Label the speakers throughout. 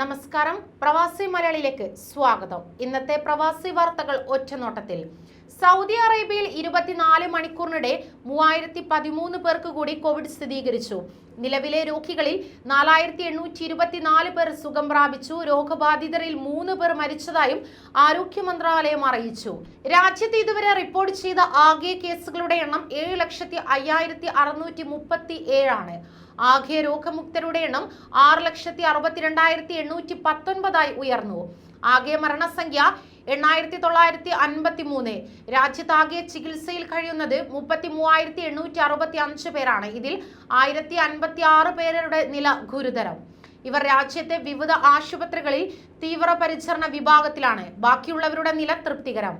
Speaker 1: നമസ്കാരം. പ്രവാസി മലയാളിയിലേക്ക് സ്വാഗതം. ഇന്നത്തെ പ്രവാസി വാർത്തകൾ ഒറ്റനോട്ടത്തിൽ. സൗദി അറേബ്യയിൽ ഇരുപത്തിനാല് മണിക്കൂറിനിടെ മൂവായിരത്തി പതിമൂന്ന് പേർക്ക് കൂടി കോവിഡ് സ്ഥിരീകരിച്ചു. നിലവിലെ രോഗികളിൽ നാലായിരത്തി എണ്ണൂറ്റി ഇരുപത്തിനാല് പേർ സുഖം പ്രാപിച്ചു. രോഗബാധിതരിൽ മൂന്ന് പേർ മരിച്ചതായും ആരോഗ്യ മന്ത്രാലയം അറിയിച്ചു. രാജ്യത്ത് ഇതുവരെ റിപ്പോർട്ട് ചെയ്ത ആകെ കേസുകളുടെ എണ്ണം ഏഴ് ലക്ഷത്തി അയ്യായിരത്തി അറുന്നൂറ്റി മുപ്പത്തി ഏഴാണ് ആകെ രോഗമുക്തരുടെ എണ്ണം ആറ് ലക്ഷത്തി അറുപത്തിരണ്ടായിരത്തി എണ്ണൂറ്റി പത്തൊൻപതായി ഉയർന്നു. ആകെ മരണസംഖ്യ എണ്ണായിരത്തി തൊള്ളായിരത്തി അൻപത്തി മൂന്ന് രാജ്യത്താകെ ചികിത്സയിൽ കഴിയുന്നത് മുപ്പത്തി മൂവായിരത്തി എണ്ണൂറ്റി അറുപത്തി അഞ്ച് പേരാണ്. ഇതിൽ ആയിരത്തി അൻപത്തി ആറ് പേരുടെ നില ഗുരുതരം. ഇവർ രാജ്യത്തെ വിവിധ ആശുപത്രികളിൽ തീവ്രപരിചരണ വിഭാഗത്തിലാണ്. ബാക്കിയുള്ളവരുടെ നില തൃപ്തികരം.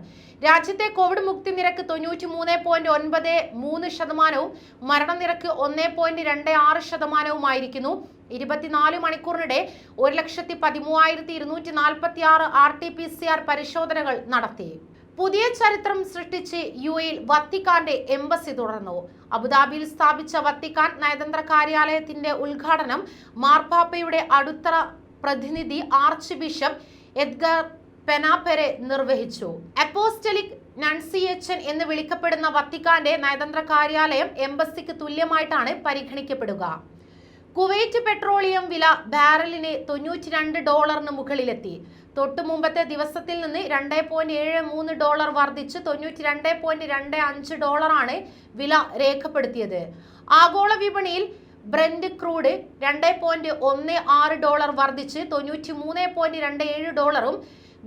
Speaker 1: രാജ്യത്തെ കോവിഡ് മുക്തി നിരക്ക് തൊണ്ണൂറ്റി മൂന്ന് പോയിന്റ് ഒൻപത് മൂന്ന് ശതമാനവും മരണനിരക്ക് ഒന്ന് പോയിന്റ് രണ്ട് ആറ് ശതമാനവുമായിരിക്കുന്നു. ഇരുപത്തിനാല് മണിക്കൂറിനിടെ ഒരു ലക്ഷത്തി പതിമൂവായിരത്തി ഇരുന്നൂറ്റി നാൽപ്പത്തി ആറ് R T P C R പരിശോധനകൾ നടത്തി. പുതിയ ചരിത്രം സൃഷ്ടിച്ച് യു എയിൽ വത്തിക്കാന്റെ എംബസി തുടർന്നു. അബുദാബിയിൽ സ്ഥാപിച്ച വത്തിക്കാൻ നയതന്ത്ര കാര്യാലയത്തിന്റെ ഉദ്ഘാടനം മാർപ്പാപ്പയുടെ അടുത്ത പ്രതിനിധി ആർച്ച് ബിഷപ്പ് എഡ്ഗർ പെനാപെരെ നിർവഹിച്ചു. അപ്പോസ്റ്റലിക് നൺസിയച്ചൻ എന്ന് വിളിക്കപ്പെടുന്ന വത്തിക്കാന്റെ നയതന്ത്ര കാര്യാലയം എംബസിക്ക് തുല്യമായിട്ടാണ് പരിഗണിക്കപ്പെടുക. കുവൈറ്റ് പെട്രോളിയം വില ബാരലിന് തൊണ്ണൂറ്റി ഡോളറിന് മുകളിലെത്തി. തൊട്ടു മുമ്പത്തെ ദിവസത്തിൽ നിന്ന് രണ്ട് പോയിന്റ് ഏഴ് മൂന്ന് ഡോളർ വർദ്ധിച്ച് തൊണ്ണൂറ്റി രണ്ട് പോയിന്റ് രണ്ട് അഞ്ച് ഡോളറാണ് വില രേഖപ്പെടുത്തിയത്. ആഗോള വിപണിയിൽ ബ്രെൻഡ് ക്രൂഡ് രണ്ട് പോയിന്റ് ഒന്ന് ആറ് ഡോളർ വർദ്ധിച്ച് തൊണ്ണൂറ്റി മൂന്ന് പോയിന്റ് രണ്ട് ഏഴ് ഡോളറും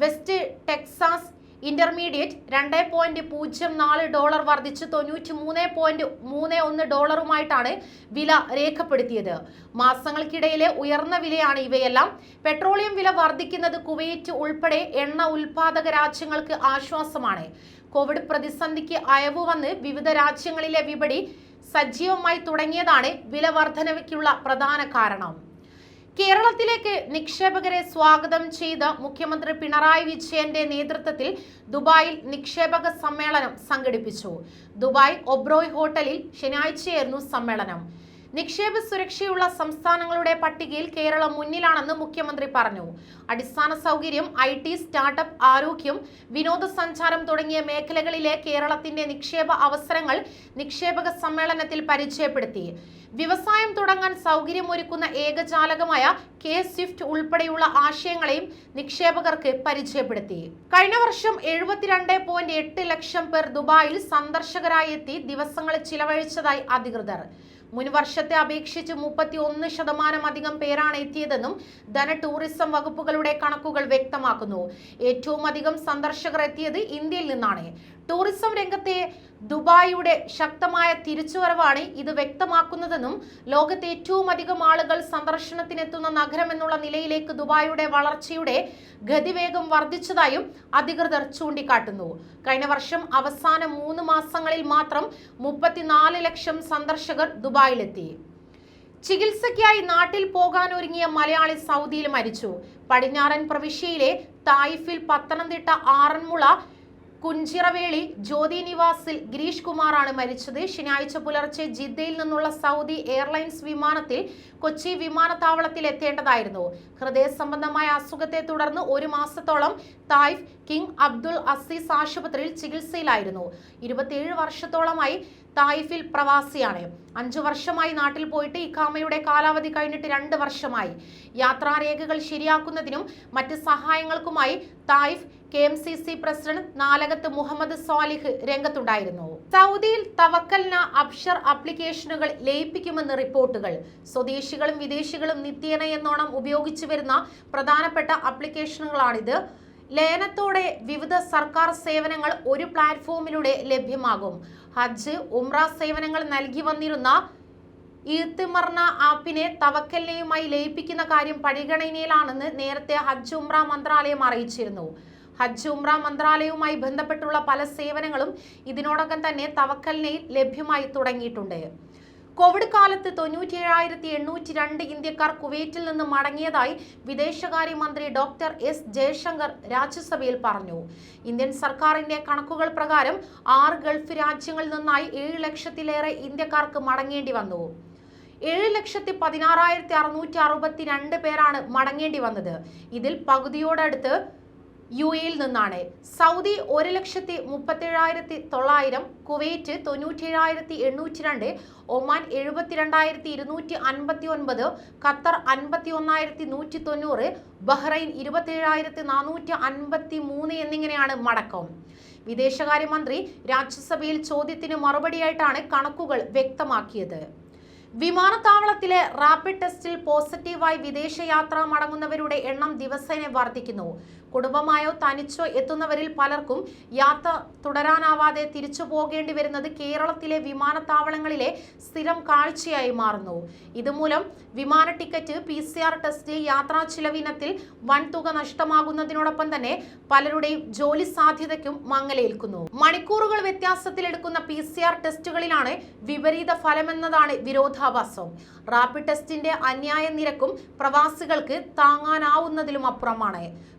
Speaker 1: വെസ്റ്റ് ടെക്സാസ് ഇന്റർമീഡിയറ്റ് രണ്ട് പോയിന്റ് പൂജ്യം നാല് ഡോളർ വർദ്ധിച്ച് തൊണ്ണൂറ്റി മൂന്ന് പോയിന്റ് മൂന്ന് ഒന്ന് ഡോളറുമായിട്ടാണ് വില രേഖപ്പെടുത്തിയത്. മാസങ്ങൾക്കിടയിലെ ഉയർന്ന വിലയാണ് ഇവയെല്ലാം. പെട്രോളിയം വില വർദ്ധിക്കുന്നത് കുവൈറ്റ് ഉൾപ്പെടെ എണ്ണ ഉൽപാദക രാജ്യങ്ങൾക്ക് ആശ്വാസമാണ്. കോവിഡ് പ്രതിസന്ധിക്ക് അയവ് വന്ന് വിവിധ രാജ്യങ്ങളിലെ വിപണി സജീവമായി തുടങ്ങിയതാണ് വില വർധനവയ്ക്കുള്ള പ്രധാന കാരണം. കേരളത്തിലേക്ക് നിക്ഷേപകരെ സ്വാഗതം ചെയ്ത മുഖ്യമന്ത്രി പിണറായി വിജയന്റെ നേതൃത്വത്തിൽ ദുബായിൽ നിക്ഷേപക സമ്മേളനം സംഘടിപ്പിച്ചു. ദുബായ് ഒബ്രോയ് ഹോട്ടലിൽ ശനിയാഴ്ചയായിരുന്നു സമ്മേളനം. നിക്ഷേപ സുരക്ഷയുള്ള സംസ്ഥാനങ്ങളുടെ പട്ടികയിൽ കേരളം മുന്നിലാണെന്ന് മുഖ്യമന്ത്രി പറഞ്ഞു. അടിസ്ഥാന സൗകര്യം ഐ ടി സ്റ്റാർട്ടപ്പ് ആരോഗ്യം വിനോദസഞ്ചാരം തുടങ്ങിയ മേഖലകളിലെ കേരളത്തിന്റെ നിക്ഷേപ അവസരങ്ങൾ നിക്ഷേപക സമ്മേളനത്തിൽ പരിചയപ്പെടുത്തി. വ്യവസായം തുടങ്ങാൻ സൗകര്യമൊരുക്കുന്ന ഏകജാലകമായ കെ സ്വിഫ്റ്റ് ഉൾപ്പെടെയുള്ള ആശയങ്ങളെയും നിക്ഷേപകർക്ക് പരിചയപ്പെടുത്തി. കഴിഞ്ഞ വർഷം എഴുപത്തിരണ്ട് പോയിന്റ് എട്ട് ലക്ഷം പേർ ദുബായിൽ സന്ദർശകരായി എത്തി ദിവസങ്ങൾ ചിലവഴിച്ചതായി അധികൃതർ. മുൻ വർഷത്തെ അപേക്ഷിച്ച് മുപ്പത്തി ഒന്ന് ശതമാനം അധികം പേരാണ് എത്തിയതെന്നും ധന ടൂറിസം വകുപ്പുകളുടെ കണക്കുകൾ വ്യക്തമാക്കുന്നു. ഏറ്റവും അധികം സന്ദർശകർ എത്തിയത് ഇന്ത്യയിൽ നിന്നാണ്. ടൂറിസം രംഗത്തെ ദുബായിയുടെ ശക്തമായ തിരിച്ചുവരവാണ് ഇത് വ്യക്തമാക്കുന്നതെന്നും ലോകത്തെ ഏറ്റവും അധികം ആളുകൾ സന്ദർശനത്തിനെത്തുന്ന നഗരം എന്നുള്ള നിലയിലേക്ക് ദുബായിയുടെ വളർച്ചയുടെ ഗതിവേഗം വർദ്ധിച്ചതായും അധികൃതർ ചൂണ്ടിക്കാട്ടുന്നു. കഴിഞ്ഞ വർഷം അവസാന മൂന്ന് മാസങ്ങളിൽ മാത്രം മുപ്പത്തിനാല് ലക്ഷം സന്ദർശകർ ദുബായിലെത്തി. ചികിത്സയ്ക്കായി നാട്ടിൽ പോകാൻ ഒരുങ്ങിയ മലയാളി സൗദിയിൽ മരിച്ചു. പടിഞ്ഞാറൻ പ്രവിശ്യയിലെ തായിഫിൽ പത്തനംതിട്ട ആറന്മുള കുഞ്ചിറവേളി ജ്യോതി നിവാസിൽ ഗിരീഷ് കുമാറാണ് മരിച്ചത്. ശനിയാഴ്ച പുലർച്ചെ ജിദ്ദയിൽ നിന്നുള്ള സൗദി എയർലൈൻസ് വിമാനത്തിൽ കൊച്ചി വിമാനത്താവളത്തിൽ എത്തേണ്ടതായിരുന്നു. ഹൃദയ സംബന്ധമായ അസുഖത്തെ തുടർന്ന് ഒരു മാസത്തോളം തായിഫ് കിങ് അബ്ദുൾ അസീസ് ആശുപത്രിയിൽ ചികിത്സയിലായിരുന്നു. ഇരുപത്തിയേഴ് വർഷത്തോളമായി തായിഫിൽ പ്രവാസിയാണ്. അഞ്ചു വർഷമായി നാട്ടിൽ പോയിട്ട് ഇഖാമയുടെ കാലാവധി കഴിഞ്ഞിട്ട് രണ്ട് വർഷമായി. യാത്രാരേഖകൾ ശരിയാക്കുന്നതിനും മറ്റ് സഹായങ്ങൾക്കുമായി Taif K M C C president Nalakath Muhammad Swalih രംഗത്തുണ്ടായിരുന്നു. സൗദിയിൽ തവക്കലിന അബ്ഷർ ആപ്ലിക്കേഷനുകൾ ലയിപ്പിക്കുമെന്ന് റിപ്പോർട്ടുകൾ. സ്വദേശികളും വിദേശികളും നിത്യേന എന്നോണം ഉപയോഗിച്ചു വരുന്ന പ്രധാനപ്പെട്ട ആപ്ലിക്കേഷനുകളാണിത് ലയനത്തോടെ വിവിധ സർക്കാർ സേവനങ്ങൾ ഒരു പ്ലാറ്റ്ഫോമിലൂടെ ലഭ്യമാകും. ഹജ്ജ് ഉംറ സേവനങ്ങൾ നൽകി വന്നിരുന്ന ഈർത്തിമർണ ആപ്പിനെ തവക്കല്ലയുമായി ലയിപ്പിക്കുന്ന കാര്യം പരിഗണനയിലാണെന്ന് നേരത്തെ ഹജ്ജ് ഉംറ മന്ത്രാലയം അറിയിച്ചിരുന്നു. ഹജ്ജ് ഉംറ മന്ത്രാലയവുമായി ബന്ധപ്പെട്ടുള്ള പല സേവനങ്ങളും ഇതിനോടകം തന്നെ തവക്കല്ലയിൽ ലഭ്യമായി തുടങ്ങിയിട്ടുണ്ട്. കോവിഡ് കാലത്ത് തൊണ്ണൂറ്റിയേഴായിരത്തി എണ്ണൂറ്റി രണ്ട് ഇന്ത്യക്കാർ കുവൈറ്റിൽ നിന്ന് മടങ്ങിയതായി വിദേശകാര്യമന്ത്രി ഡോക്ടർ എസ് ജയശങ്കർ രാജ്യസഭയിൽ പറഞ്ഞു. ഇന്ത്യൻ സർക്കാരിന്റെ കണക്കുകൾ പ്രകാരം ആറ് ഗൾഫ് രാജ്യങ്ങളിൽ നിന്നായി ഏഴ് ലക്ഷത്തിലേറെ ഇന്ത്യക്കാർക്ക് മടങ്ങേണ്ടി വന്നു. ഏഴ് ലക്ഷത്തി പതിനാറായിരത്തി അറുന്നൂറ്റി അറുപത്തി രണ്ട് പേരാണ് മടങ്ങേണ്ടി വന്നത്. ഇതിൽ പകുതിയോടടുത്ത് യു എയിൽ നിന്നാണ്. സൗദി ഒരു ലക്ഷത്തി മുപ്പത്തേഴായിരത്തി തൊള്ളായിരം കുവൈറ്റ് തൊണ്ണൂറ്റേഴായിരത്തി എണ്ണൂറ്റി രണ്ട് ഒമാൻ എഴുപത്തിരണ്ടായിരത്തി ഇരുന്നൂറ്റി അൻപത്തി ഒൻപത് ഖത്തർ അൻപത്തി ഒന്നായിരത്തി നൂറ്റി തൊണ്ണൂറ് ബഹ്റൈൻ ഇരുപത്തേഴായിരത്തി നാനൂറ്റി അൻപത്തി മൂന്ന് എന്നിങ്ങനെയാണ് മടക്കം. വിദേശകാര്യമന്ത്രി രാജ്യസഭയിൽ ചോദ്യത്തിന് മറുപടിയായിട്ടാണ് കണക്കുകൾ വ്യക്തമാക്കിയത്. വിമാനത്താവളത്തിലെ റാപ്പിഡ് ടെസ്റ്റിൽ പോസിറ്റീവായി വിദേശയാത്ര മടങ്ങുന്നവരുടെ എണ്ണം ദിവസേന വർദ്ധിക്കുന്നു. കുടുംബമായോ തനിച്ചോ എത്തുന്നവരിൽ പലർക്കും യാത്ര തുടരാനാവാതെ തിരിച്ചു പോകേണ്ടി വരുന്നത് കേരളത്തിലെ വിമാനത്താവളങ്ങളിലെ സ്ഥിരം കാഴ്ചയായി മാറുന്നു. ഇതുമൂലം വിമാന ticket P C R test യാത്രാ ചിലവിനത്തിൽ വൻതുക നഷ്ടമാകുന്നതിനോടൊപ്പം തന്നെ പലരുടെയും ജോലി സാധ്യതയ്ക്കും മങ്ങലേൽക്കുന്നു. മണിക്കൂറുകൾ വ്യത്യാസത്തിലെടുക്കുന്ന പി സി ആർ ടെസ്റ്റുകളിലാണ് വിപരീത ഫലമെന്നതാണ് വിരോധാഭാസം. റാപ്പിഡ് ടെസ്റ്റിന്റെ അന്യായ നിരക്കും പ്രവാസികൾക്ക് താങ്ങാനാവുന്നതിലും അപ്പുറമാണ്.